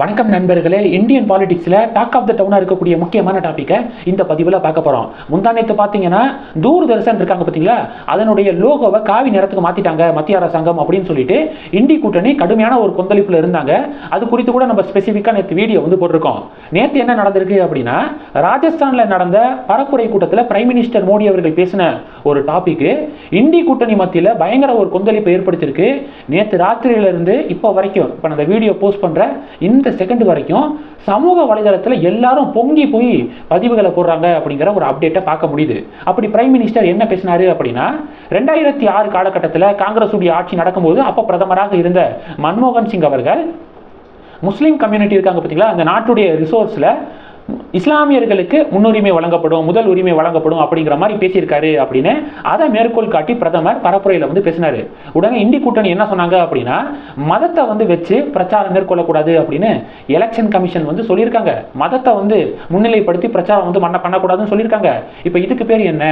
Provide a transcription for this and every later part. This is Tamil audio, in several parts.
வணக்கம் நண்பர்களே இந்தியன் பாலிடிக்ஸில் டாக் ஆஃப் த டவுனாக இருக்கக்கூடிய முக்கியமான டாப்பிக்கை இந்த பதிவில் பார்க்க போகிறோம் முந்தானத்து பார்த்தீங்கன்னா தூர்தர்ஷன் இருக்காங்க பார்த்தீங்களா அதனுடைய லோகோவை காவி நிறத்துக்கு மாற்றிட்டாங்க மத்திய அரசாங்கம் அப்படின்னு சொல்லிட்டு இந்தி கூட்டணி கடுமையான ஒரு கொந்தளிப்பில் இருந்தாங்க. அது குறித்து கூட நம்ம ஸ்பெசிஃபிக்காக நேற்று வீடியோ வந்து போட்டிருக்கோம். நேற்று என்ன நடந்திருக்கு அப்படின்னா ராஜஸ்தானில் நடந்த பரப்புரை கூட்டத்தில் பிரைம் மினிஸ்டர் மோடி அவர்கள் பேசின ஒரு டாபிக் இந்தி கூட்டணி மத்தியில் பயங்கர ஒரு கொந்தளிப்பை ஏற்படுத்தியிருக்கு. நேற்று ராத்திரியிலிருந்து இப்போ வரைக்கும் இப்போ நான் அந்த வீடியோ போஸ்ட் பண்ணுற இந்த செகண்ட் வரைக்கும் சமூக வலைதளத்தில் எல்லாரும் பொங்கி போய் பதிவுகளை போடுறாங்க அப்படிங்கிற ஒரு அப்டேட்டை பார்க்க முடியுது. அப்படி பிரைம் மினிஸ்டர் என்ன பேசினாரு அப்படின்னா ரெண்டாயிரத்தி ஆறு காலகட்டத்தில் காங்கிரஸ் உடைய ஆட்சி நடக்கும்போது அப்போ பிரதமராக இருந்த மன்மோகன் சிங் அவர்கள் முஸ்லீம் கம்யூனிட்டி இருக்காங்க பார்த்தீங்களா அந்த நாட்டுடைய ரிசோர்ஸில் இஸ்லாமியர்களுக்கு முன்னுரிமை வழங்கப்படும் முதல் உரிமை வழங்கப்படும் அப்படிங்கிற மாதிரி பேசியிருக்காரு அப்படின்னு அதை மேற்கோள் காட்டி பிரதமர் பரப்புரையில் வந்து பேசினாரு. உடனே இந்தி கூட்டணி என்ன சொன்னாங்க அப்படின்னா மதத்தை வந்து வச்சு பிரச்சாரம் மேற்கொள்ளக்கூடாது அப்படின்னு எலெக்ஷன் கமிஷன் வந்து சொல்லியிருக்காங்க. மதத்தை வந்து முன்னிலைப்படுத்தி பிரச்சாரம் வந்து பண்ண பண்ணக்கூடாதுன்னு சொல்லியிருக்காங்க. இப்போ இதுக்கு பேர் என்ன?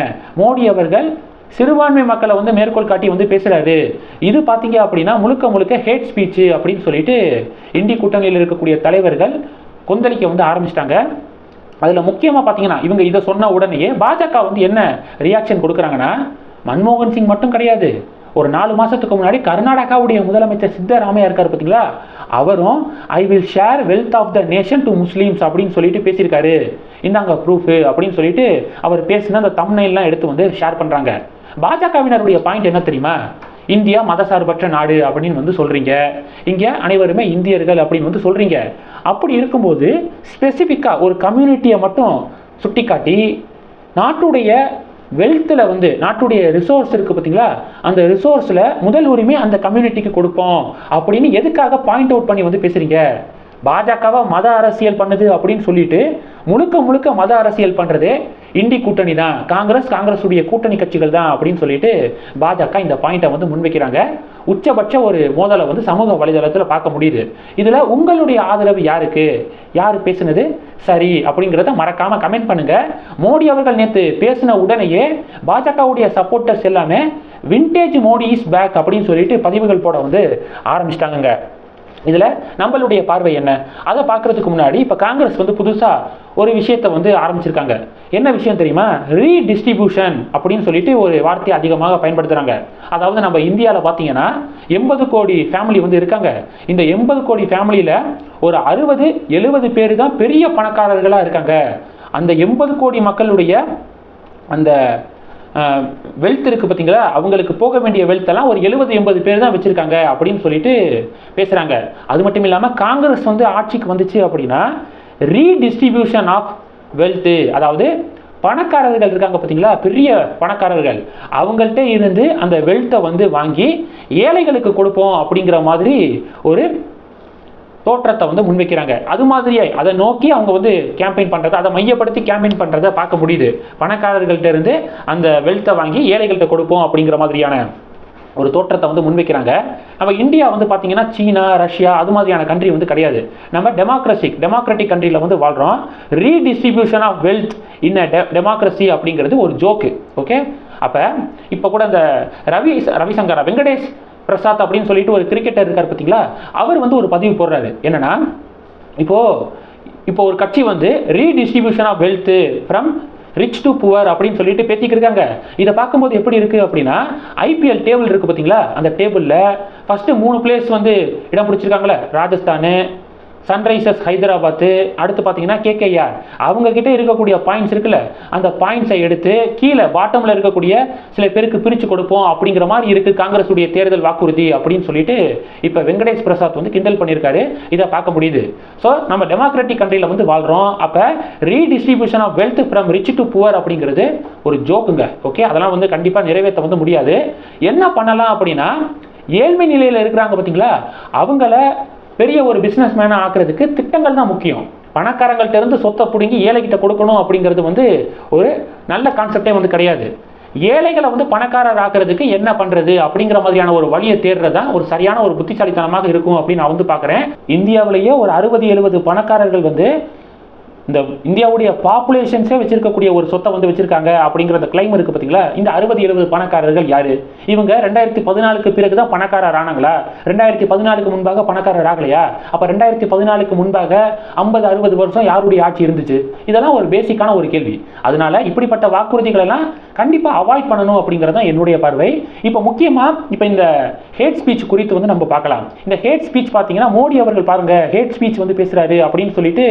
மோடி அவர்கள் சிறுபான்மை மக்களை வந்து மேற்கோள் காட்டி வந்து பேசுறாரு. இது பார்த்தீங்க அப்படின்னா முழுக்க முழுக்க ஹேட் ஸ்பீச்சு அப்படின்னு சொல்லிட்டு இந்தி கூட்டணியில் இருக்கக்கூடிய தலைவர்கள் கொந்தளிக்க வந்து ஆரம்பிச்சிட்டாங்க. அதில் முக்கியமாக பார்த்தீங்கன்னா இவங்க இதை சொன்ன உடனேயே பாஜக வந்து என்ன ரியாக்ஷன் கொடுக்குறாங்கன்னா மன்மோகன் சிங் மட்டும் கிடையாது. ஒரு நாலு மாதத்துக்கு முன்னாடி கர்நாடகாவுடைய முதலமைச்சர் சித்தராமையா இருக்கார் பார்த்தீங்களா அவரும் I will share wealth of the nation to Muslims அப்படின்னு சொல்லிட்டு பேசியிருக்காரு. இந்தாங்க ப்ரூஃபு அப்படின்னு சொல்லிட்டு அவர் பேசின அந்த தம்னைலாம் எடுத்து வந்து ஷேர் பண்ணுறாங்க பாஜகவினருடைய பாயிண்ட் என்ன தெரியுமா? இந்தியா மதசார்பற்ற நாடு அப்படின்னு வந்து சொல்கிறீங்க இங்கே அனைவருமே இந்தியர்கள் அப்படின்னு வந்து சொல்கிறீங்க அப்படி இருக்கும்போது ஸ்பெசிஃபிக்காக ஒரு கம்யூனிட்டியை மட்டும் சுட்டிக்காட்டி நாட்டுடைய வெல்த்தில் வந்து நாட்டுடைய ரிசோர்ஸ் இருக்குது பார்த்தீங்களா? அந்த ரிசோர்ஸில் முதல் உரிமை அந்த கம்யூனிட்டிக்கு கொடுப்போம். அப்படின்னு எதுக்காக பாயிண்ட் அவுட் பண்ணி வந்து பேசுகிறீங்க பாஜகவை மத அரசியல் பண்ணுது அப்படின்னு சொல்லிட்டு முழுக்க முழுக்க மத அரசியல் பண்ணுறது இண்டி கூட்டணி தான். காங்கிரஸ் காங்கிரஸுடைய கூட்டணி கட்சிகள் தான் அப்படின்னு சொல்லிட்டு பாஜக இந்த பாயிண்ட்டை வந்து முன்வைக்கிறாங்க. உச்சபட்ச ஒரு மோதலை வந்து சமூக வலைதளத்தில் பார்க்க முடியுது. இதில் உங்களுடைய ஆதரவு யாருக்கு? யார் பேசுனது? சரி அப்படிங்கிறத மறக்காமல் கமெண்ட் பண்ணுங்க. மோடி அவர்கள் நேற்று பேசின உடனேயே பாஜகவுடைய சப்போர்ட்டர்ஸ் எல்லாமே விண்டேஜ் மோடி இஸ் பேக் அப்படின்னு சொல்லிட்டு பதிவுகள் போட வந்து ஆரம்பிச்சிட்டாங்க இதில் நம்மளுடைய பார்வை என்ன? அதை பார்க்குறதுக்கு முன்னாடி இப்போ காங்கிரஸ் வந்து புதுசாக ஒரு விஷயத்தை வந்து ஆரம்பிச்சிருக்காங்க. என்ன விஷயம் தெரியுமா? ரீடிஸ்ட்ரிபியூஷன் அப்படின்னு சொல்லிட்டு ஒரு வார்த்தையை அதிகமாக பயன்படுத்துகிறாங்க அதாவது நம்ம இந்தியாவில் பார்த்தீங்கன்னா எண்பது கோடி ஃபேமிலி வந்து இருக்காங்க. இந்த எண்பது கோடி ஃபேமிலியில் ஒரு அறுபது எழுபது பேர் தான் பெரிய பணக்காரர்களாக இருக்காங்க. அந்த எண்பது கோடி மக்களுடைய அந்த வெல்த் இருக்குது பார்த்தீங்களா? அவங்களுக்கு போக வேண்டிய வெல்த்தெல்லாம் ஒரு எழுபது எண்பது பேர் தான் வச்சுருக்காங்க அப்படின்னு சொல்லிட்டு பேசுகிறாங்க அது மட்டும் இல்லாமல் காங்கிரஸ் வந்து ஆட்சிக்கு வந்துச்சு அப்படின்னா ரீடிஸ்ட்ரிபியூஷன் ஆஃப் வெல்த்து அதாவது பணக்காரர்கள் இருக்காங்க பார்த்தீங்களா? பெரிய பணக்காரர்கள். அவங்கள்ட்ட இருந்து அந்த வெல்த்தை வந்து வாங்கி ஏழைகளுக்கு கொடுப்போம் அப்படிங்கிற மாதிரி ஒரு தோற்றத்தை வந்து முன்வைக்கிறாங்க. அது மாதிரியே அதை நோக்கி அவங்க வந்து கேம்பெயின் பண்ணுறதை அதை மையப்படுத்தி கேம்பெயின் பண்ணுறதை பார்க்க முடியுது. பணக்காரர்கள்ட்ட இருந்து அந்த வெல்த்தை வாங்கி ஏழைகள்கிட்ட கொடுப்போம் அப்படிங்கிற மாதிரியான ஒரு தோற்றத்தை வந்து முன்வைக்கிறாங்க. நம்ம இந்தியா வந்து பார்த்தீங்கன்னா சீனா ரஷ்யா அது மாதிரியான கண்ட்ரி வந்து கிடையாது. நம்ம டெமோக்ரஸிக் டெமோக்ராட்டிக் கண்ட்ரியில் வந்து வாழ்கிறோம் ரீடிஸ்ட்ரிபியூஷன் ஆஃப் வெல்த் இன் டெ டெமோக்ரஸி அப்படிங்கிறது ஒரு ஜோக்கு ஓகே அப்போ இப்போ கூட அந்த ரவி ரவிசங்கரா வெங்கடேஷ் பிரசாத் அப்படின்னு சொல்லிட்டு ஒரு கிரிக்கெட்டர் இருக்கார் பார்த்தீங்களா? அவர் வந்து ஒரு பதிவு போடுறாரு. என்னன்னா இப்போ இப்போ ஒரு கட்சி வந்து redistribution of wealth from rich to poor அப்படின்னு சொல்லிட்டு பேசிக்கிட்டு இருக்காங்க. இதை பார்க்கும்போது எப்படி இருக்குது அப்படின்னா ஐபிஎல் டேபிள் இருக்குது பார்த்தீங்களா? அந்த டேபிளில் ஃபஸ்ட்டு மூணு பிளேஸ் வந்து இடம் பிடிச்சிருக்காங்களே. ராஜஸ்தானு சன்ரைசர்ஸ் ஹைதராபாத்து அடுத்து பார்த்தீங்கன்னா கேகேஆர் அவங்கக்கிட்ட இருக்கக்கூடிய பாயிண்ட்ஸ் இருக்குல்ல அந்த பாயிண்ட்ஸை எடுத்து கீழே பாட்டமில் இருக்கக்கூடிய சில பேருக்கு பிரித்து கொடுப்போம் அப்படிங்கிற மாதிரி இருக்குது காங்கிரஸ் உடைய தேர்தல் வாக்குறுதி அப்படின்னு சொல்லிட்டு இப்போ வெங்கடேஷ் பிரசாத் வந்து கிண்டல் பண்ணியிருக்காரு இதை பார்க்க முடியுது. ஸோ நம்ம டெமோக்ராட்டிக் கண்ட்ரியில் வந்து வாழ்கிறோம் அப்போ redistribution of wealth from rich to poor அப்படிங்கிறது ஒரு ஜோக்குங்க ஓகே அதெல்லாம் வந்து கண்டிப்பாக நிறைவேற்ற வந்து முடியாது. என்ன பண்ணலாம் அப்படின்னா ஏழ்மை நிலையில் இருக்கிறாங்க பார்த்தீங்களா அவங்கள பெரிய ஒரு பிஸ்னஸ் மேனாக ஆக்கிறதுக்கு திட்டங்கள் தான் முக்கியம். பணக்காரங்கள்ட்ட இருந்து சொத்தை பிடுங்கி ஏழைகிட்ட கொடுக்கணும் அப்படிங்கிறது வந்து ஒரு நல்ல கான்செப்டே வந்து கிடையாது. ஏழைகளை வந்து பணக்காரர் ஆக்குறதுக்கு என்ன பண்ணுறது அப்படிங்கிற மாதிரியான ஒரு வழியை தேடுறது தான் ஒரு சரியான ஒரு புத்திசாலித்தனமாக இருக்கும் அப்படின்னு நான் வந்து பார்க்குறேன். இந்தியாவிலேயே ஒரு அறுபது எழுபது பணக்காரர்கள் வந்து இந்த இந்தியாவுடைய பாப்புலேஷன்ஸே வச்சிருக்கக்கூடிய ஒரு சொத்தை வந்து வச்சிருக்காங்க அப்படிங்கிற அந்த கிளைம் இருக்கு பார்த்தீங்களா இந்த அறுபது எழுபது பணக்காரர்கள் யாரு? இவங்க ரெண்டாயிரத்தி பதினாலுக்கு பிறகு தான் பணக்காரர் ஆனாங்களா? ரெண்டாயிரத்தி பதினாலுக்கு முன்பாக பணக்காரர் ஆகலையா? அப்போ ரெண்டாயிரத்தி பதினாலுக்கு முன்பாக ஐம்பது அறுபது வருஷம் யாருடைய ஆட்சி இருந்துச்சு? இதெல்லாம் ஒரு பேசிக்கான ஒரு கேள்வி. அதனால இப்படிப்பட்ட வாக்குறுதிகளெல்லாம் கண்டிப்பாக அவாய்ட் பண்ணணும் அப்படிங்கிறது தான் என்னுடைய பார்வை. இப்போ முக்கியமாக இப்போ இந்த ஹேட் ஸ்பீச் குறித்து வந்து நம்ம பார்க்கலாம். இந்த ஹேட் ஸ்பீச் பார்த்தீங்கன்னா மோடி அவர்கள் பாருங்க ஹேட் ஸ்பீச் வந்து பேசுறாரு அப்படின்னு சொல்லிட்டு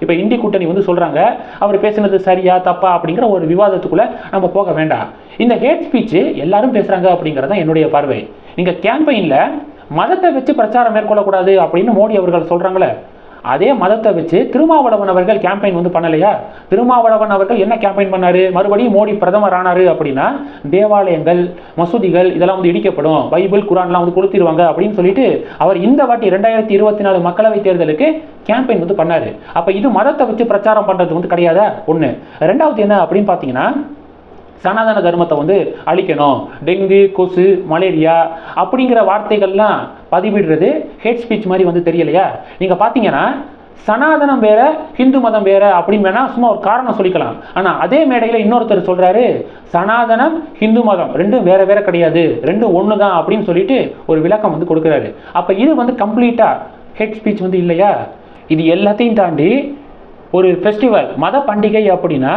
இப்போ இந்தி கூட்டணி வந்து சொல்கிறாங்க அவர் பேசுனது சரியா தப்பா அப்படிங்கிற ஒரு விவாதத்துக்குள்ளே நம்ம போக வேண்டாம். இந்த ஹேட் ஸ்பீச்சு எல்லாரும் பேசுகிறாங்க அப்படிங்கிறது தான் என்னுடைய பார்வை. இங்கே கேம்பெயினில் மதத்தை வச்சு பிரச்சாரம் மேற்கொள்ளக்கூடாது அப்படின்னு மோடி அவர்கள் சொல்கிறாங்களே அதே மதத்தை வச்சு திருமாவளவன் அவர்கள் கேம்பெயின் வந்து பண்ணலையா? திருமாவளவன் அவர்கள் என்ன கேம்பெயின் பண்ணாரு? மறுபடியும் மோடி பிரதமர் ஆனாரு அப்படின்னா தேவாலயங்கள் மசூதிகள் இதெல்லாம் வந்து இடிக்கப்படும். பைபிள் குரான்லாம் வந்து கொடுத்துருவாங்க அப்படின்னு சொல்லிட்டு அவர் இந்த வாட்டி ரெண்டாயிரத்தி இருபத்தி நாலு மக்களவை தேர்தலுக்கு கேம்பெயின் வந்து பண்ணாரு. அப்ப இது மதத்தை வச்சு பிரச்சாரம் பண்றது வந்து கிடையாதா? ஒண்ணு. ரெண்டாவது என்ன அப்படின்னு பார்த்தீங்கன்னா சனாதன தர்மத்தை வந்து அழிக்கணும். டெங்கு கொசு மலேரியா அப்படிங்கிற வார்த்தைகள்லாம் பதிவிடுறது ஹேட் ஸ்பீச் மாதிரி வந்து தெரியலையா? நீங்கள் பார்த்தீங்கன்னா சனாதனம் வேற ஹிந்து மதம் வேற அப்படின்னு வேணா சும்மா ஒரு காரணம் சொல்லிக்கலாம். ஆனால் அதே மேடையில் இன்னொருத்தர் சொல்றாரு சனாதனம் ஹிந்து மதம் ரெண்டும் வேற வேற கிடையாது. ரெண்டும் ஒன்று தான் அப்படின்னு சொல்லிட்டு ஒரு விளக்கம் வந்து கொடுக்குறாரு. அப்போ இது வந்து கம்ப்ளீட்டா ஹெட் ஸ்பீச் வந்து இல்லையா? இது எல்லாத்தையும் தாண்டி ஒரு ஃபெஸ்டிவல் மத பண்டிகை அப்படின்னா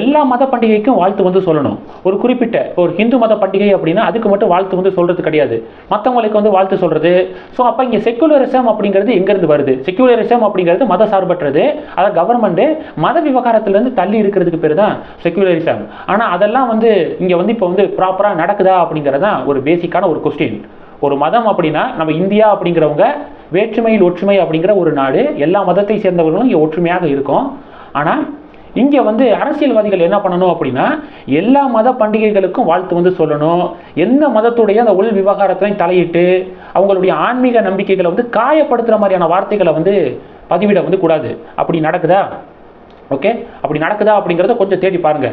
எல்லா மத பண்டிகைக்கும் வாழ்த்து வந்து சொல்லணும். ஒரு குறிப்பிட்ட ஒரு ஹிந்து மத பண்டிகை அப்படின்னா அதுக்கு மட்டும் வாழ்த்து வந்து சொல்கிறது கிடையாது. மற்றவங்களுக்கு வந்து வாழ்த்து சொல்கிறது ஸோ அப்போ இங்கே செக்குலரிசம் அப்படிங்கிறது எங்கேருந்து வருது? செக்குலரிசம் அப்படிங்கிறது மத சார்பற்றது. அதை கவர்மெண்ட்டு மத விவகாரத்துலேருந்து தள்ளி இருக்கிறதுக்கு பேர் தான் செக்குலரிசம் ஆனால் அதெல்லாம் வந்து இங்கே வந்து இப்போ வந்து ப்ராப்பராக நடக்குதா அப்படிங்கிறது தான் ஒரு பேசிக்கான ஒரு கொஸ்டின் ஒரு மதம் அப்படின்னா நம்ம இந்தியா அப்படிங்கிறவங்க வேற்றுமையில் ஒற்றுமை அப்படிங்கிற ஒரு நாடு எல்லா மதத்தை சேர்ந்தவர்களும் இங்கே ஒற்றுமையாக இருக்கும். ஆனால் இங்கே வந்து அரசியல்வாதிகள் என்ன பண்ணணும் அப்படின்னா எல்லா மத பண்டிகைகளுக்கும் வாழ்த்து வந்து சொல்லணும். எந்த மதத்துடைய அந்த உள் விவகாரத்தையும் தலையிட்டு அவங்களுடைய ஆன்மீக நம்பிக்கைகளை வந்து காயப்படுத்துகிற மாதிரியான வார்த்தைகளை வந்து பதிவிட வந்து கூடாது. அப்படி நடக்குதா? ஓகே அப்படி நடக்குதா அப்படிங்கிறத கொஞ்சம் தேடி பாருங்க.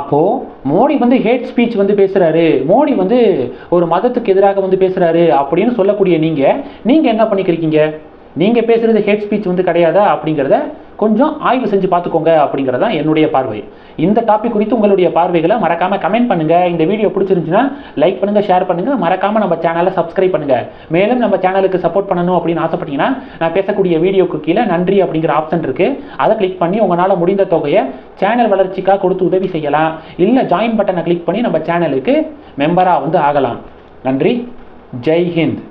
அப்போது மோடி வந்து ஹேட் ஸ்பீச் வந்து பேசுகிறாரு மோடி வந்து ஒரு மதத்துக்கு எதிராக வந்து பேசுகிறாரு அப்படின்னு சொல்லக்கூடிய நீங்கள் நீங்கள் என்ன பண்ணிக்கிறீங்க நீங்கள் பேசுகிறது ஹேட் ஸ்பீச் வந்து கிடையாதா அப்படிங்கிறத கொஞ்சம் ஆய்வு செஞ்சு பார்த்துக்கோங்க அப்படிங்கிறதா என்னுடைய பார்வை. இந்த டாபிக் குறித்து உங்களுடைய பார்வைகளை மறக்காமல் கமெண்ட் பண்ணுங்கள் இந்த வீடியோ பிடிச்சிருந்துச்சுன்னா லைக் பண்ணுங்கள் ஷேர் பண்ணுங்கள் மறக்காமல் நம்ம சேனலை சப்ஸ்கிரைப் பண்ணுங்கள் மேலும் நம்ம சேனலுக்கு சப்போர்ட் பண்ணணும் அப்படின்னு ஆசைப்பட்டீங்கன்னா நான் பேசக்கூடிய வீடியோக்கு கீழே நன்றி அப்படிங்கிற ஆப்ஷன் இருக்குது அதை கிளிக் பண்ணி உங்களால் முடிந்த தொகையை சேனல் வளர்ச்சிக்காக கொடுத்து உதவி செய்யலாம். இல்லை ஜாயின் பட்டனை கிளிக் பண்ணி நம்ம சேனலுக்கு மெம்பராக வந்து ஆகலாம். நன்றி. ஜெய் ஹிந்த்.